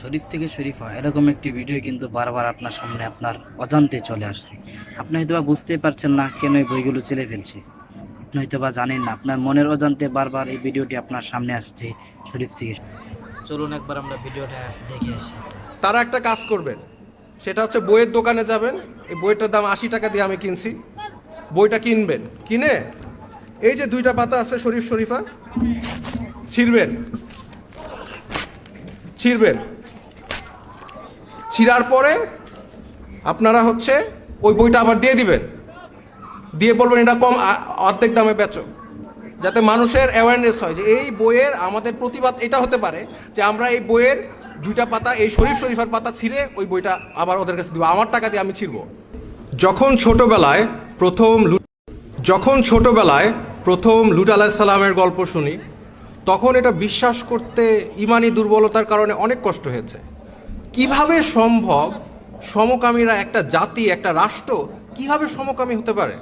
শরীফ থেকে শরীফা এরকম একটি ভিডিও কিন্তু বারবার আপনার সামনে আপনার অজান্তে চলে আসছে। আপনি হয়তো বা বুঝতেই পারছেন না কেন এই বইগুলো চেলে ফেলছে। আপনি হয়তো বা জানেন না, আপনার মনের অজান্তে বারবার এই ভিডিওটি আপনার সামনে আসছে শরীফ থেকে চলুন একবার আমরা ভিডিওটা দেখে আসি। তারা একটা কাজ করবেন, সেটা হচ্ছে বইয়ের দোকানে যাবেন, এই বইটার দাম আশি টাকা দিয়ে আমি কিনছি। বইটা কিনবেন, কিনে এই যে দুইটা পাতা আছে শরীফ শরীফা, ছিঁড়বেন ছিঁড়বেন। ছিঁড়ার পরে আপনারা হচ্ছে ওই বইটা আবার দিয়ে দিবেন। দিয়ে বলবেন এটা কম অর্ধেক দামে বেচো। যাতে মানুষের অ্যাওয়ারনেস হয় যে এই বইয়ের আমাদের প্রতিবাদ, এটা হতে পারে যে আমরা এই বইয়ের দুইটা পাতা, এই শরীফ শরীফার পাতা ছিঁড়ে ওই বইটা আবার ওদের কাছে দিব। আমার টাকা দিয়ে আমি ছিঁড়ব। যখন ছোটবেলায় প্রথম যখন ছোটবেলায় প্রথম লুট আলাহিসাল্লামের গল্প শুনি, তখন এটা বিশ্বাস করতে ইমানি দুর্বলতার কারণে অনেক কষ্ট হয়েছে। কীভাবে সম্ভব সমকামীরা একটা জাতি একটা রাষ্ট্র কীভাবে সমকামী হতে পারে?